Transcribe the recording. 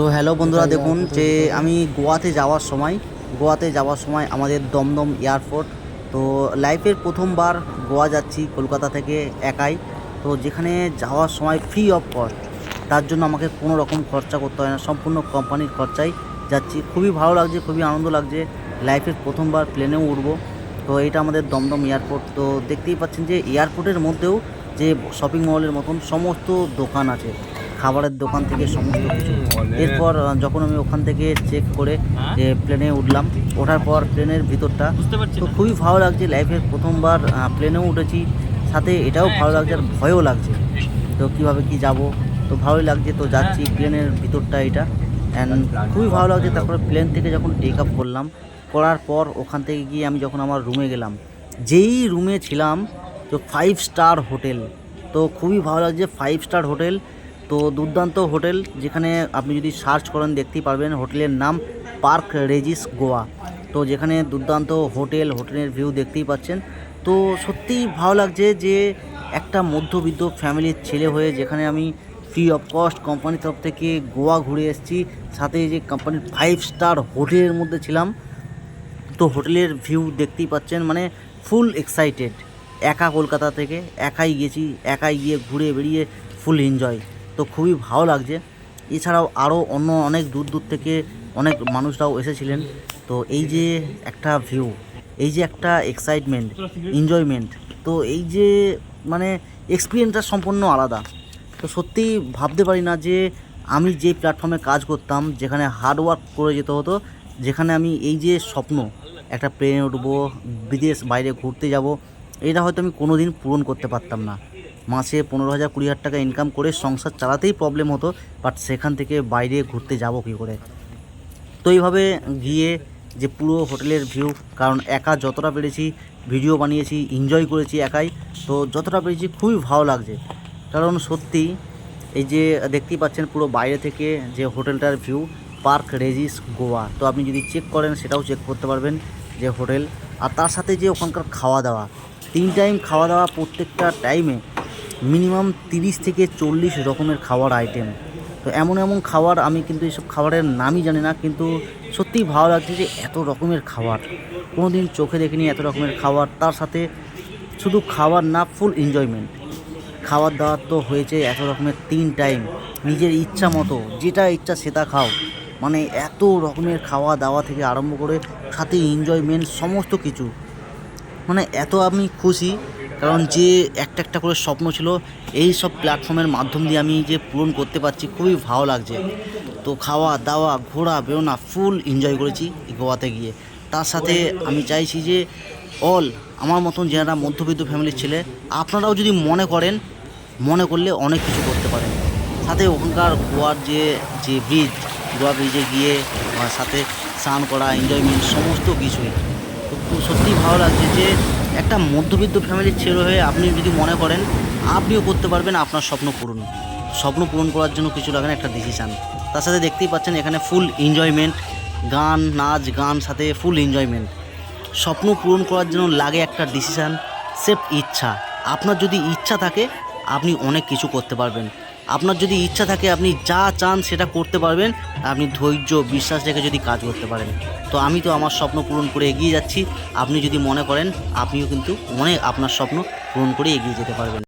তো হ্যালো বন্ধুরা, দেখুন যে আমি গোয়াতে যাওয়ার সময়, গোয়াতে যাওয়ার সময় আমাদের দমদম এয়ারপোর্ট তো লাইফের প্রথমবার গোয়া যাচ্ছি কলকাতা থেকে একাই। তো যেখানে যাওয়ার সময় ফ্রি অফ কস্ট তার জন্য আমাকে কোনো রকম খরচা করতে হয় না, সম্পূর্ণ কোম্পানির খরচাই যাচ্ছি। খুবই ভালো লাগছে, খুবই আনন্দ লাগছে লাইফের প্রথমবার প্লেনেও উঠবো। তো এটা আমাদের দমদম এয়ারপোর্ট তো দেখতেই পাচ্ছেন যে এয়ারপোর্টের মধ্যেও যে শপিং মলের মতন সমস্ত দোকান আছে। খাবারের দোকান থেকে সমস্ত কিছু। এরপর যখন আমি ওখান থেকে চেক করে যে প্লেনে উঠলাম ওঠার পর প্লেনের ভিতরটা তো খুবই ভালো লাগছে লাইফের প্রথমবার প্লেনেও উঠেছি সাথে এটাও ভালো লাগছে আর ভয়ও লাগছে। তো কীভাবে কি যাব? তো ভালোই লাগছে তো যাচ্ছি প্লেনের ভিতরটা এটা। অ্যান্ড খুবই ভালো লাগছে তারপরে প্লেন থেকে যখন টেক আপ করলাম করার পর ওখান থেকে গিয়ে আমি যখন আমার রুমে গেলাম যেই রুমে ছিলাম তো ফাইভ স্টার হোটেল তো খুবই ভালো লাগছে ফাইভ স্টার হোটেল তো দুর্দান্ত হোটেল যেখানে আপনি যদি সার্চ করেন, দেখতেই পারবেন হোটেলের নাম পার্ক রেজিস গোয়া। তো যেখানে দুর্দান্ত হোটেল, হোটেলের ভিউ দেখতেই পাচ্ছেন। তো সত্যিই ভালো লাগছে যে একটা মধ্যবিত্ত ফ্যামিলির ছেলে হয়ে যেখানে আমি ফ্রি অফ কস্ট কোম্পানির তরফ থেকে গোয়া ঘুরে এসেছি। সাথে যে কোম্পানির ফাইভ স্টার হোটেলের মধ্যে ছিলাম। তো হোটেলের ভিউ দেখতেই পাচ্ছেন মানে ফুল এক্সাইটেড একা কলকাতা থেকে একাই গেছি, একাই গিয়ে ঘুরে বেরিয়ে ফুল এনজয় তো খুবই ভালো লাগছে। এছাড়াও আরও অন্য অনেক দূর দূর থেকে অনেক মানুষরাও এসেছিলেন। তো এই যে একটা ভিউ এই যে একটা এক্সাইটমেন্ট এনজয়মেন্ট তো এই যে মানে এক্সপিরিয়েন্সটা সম্পূর্ণ আলাদা। তো সত্যি ভাবতে পারি না যে আমি যে প্ল্যাটফর্মে কাজ করতাম, যেখানে হার্ড ওয়ার্ক করে যেতে হতো, যেখানে আমি এই যে স্বপ্ন, একটা প্লেনে উঠবো, বিদেশ, বাইরে ঘুরতে যাব, এটা হয়তো আমি কোনো দিন পূরণ করতে পারতাম না। মাসে পনেরো হাজার কুড়ি হাজার টাকা ইনকাম করে সংসার চালাতেই প্রবলেম হতো বাট সেখান থেকে বাইরে ঘুরতে যাব কী করে? তো এইভাবে গিয়ে যে পুরো হোটেলের ভিউ কারণ একা যতটা পেরেছি ভিডিও বানিয়েছি এনজয় করেছি একাই, তো যতটা পেরেছি খুবই ভালো লাগছে। কারণ সত্যি এই যে দেখতেই পাচ্ছেন পুরো বাইরে থেকে যে হোটেলটার ভিউ পার্ক রেজিস গোয়া তো আপনি যদি চেক করেন, সেটাও চেক করতে পারবেন যে হোটেল। আর তার সাথে যে ওখানকার খাওয়া দাওয়া, তিন টাইম খাওয়া দাওয়া প্রত্যেকটা টাইমে মিনিমাম তিরিশ থেকে চল্লিশ রকমের খাওয়ার আইটেম তো এমন এমন খাবার আমি কিন্তু এইসব খাবারের নামই জানি না, কিন্তু সত্যিই ভালো লাগছে যে এত রকমের খাবার। কোনো দিন চোখে দেখিনি এত রকমের খাবার। তার সাথে শুধু খাবার না ফুল এনজয়মেন্ট খাবার দাবার তো হয়েছে এত রকমের তিন টাইম নিজের ইচ্ছা মতো, যেটা ইচ্ছা সেটা খাও। মানে এত রকমের খাওয়া দাওয়া থেকে আরম্ভ করে, সাথে এনজয়মেন্ট সমস্ত কিছু। মানে এত আমি খুশি কারণ যে একটা একটা করে স্বপ্ন ছিল, এই সব প্ল্যাটফর্মের মাধ্যম দিয়ে আমি যে পূরণ করতে পারছি, খুবই ভালো লাগছে। তো খাওয়া, দাওয়া, ঘোরা, বেরোনা ফুল এনজয় করেছি গোয়াতে গিয়ে। তার সাথে আমি চাইছি যে অল আমার মতন যারা মধ্যবিত্ত ফ্যামিলির ছেলে, আপনারাও যদি মনে করেন, মনে করলে অনেক কিছু করতে পারেন। সাথে ওখানকার গোয়ার যে যে ব্রিজ গোয়া ব্রিজে গিয়ে সাথে স্নান করা এনজয়মেন্ট সমস্ত কিছুই। তো সত্যিই ভালো লাগছে যে একটা মধ্যবিত্ত ফ্যামিলির ছেলে হয়ে আপনি যদি মনে করেন, আপনিও করতে পারবেন আপনার স্বপ্ন পূরণ। স্বপ্ন পূরণ করার জন্য কিছু লাগে একটা ডিসিশান তার সাথে দেখতেই পাচ্ছেন এখানে ফুল এনজয়মেন্ট গান, নাচ, গান সাথে ফুল এনজয়মেন্ট স্বপ্ন পূরণ করার জন্য লাগে একটা ডিসিশান সেফ ইচ্ছা। আপনার যদি ইচ্ছা থাকে, আপনি অনেক কিছু করতে পারবেন। আপনার যদি ইচ্ছা থাকে, আপনি যা চান সেটা করতে পারবেন। আপনি ধৈর্য, বিশ্বাস রেখে যদি কাজ করতে পারেন। তো আমি তো আমার স্বপ্ন পূরণ করে এগিয়ে যাচ্ছি। আপনি যদি মনে করেন, আপনিও কিন্তু অনেক আপনার স্বপ্ন পূরণ করে এগিয়ে যেতে পারবেন।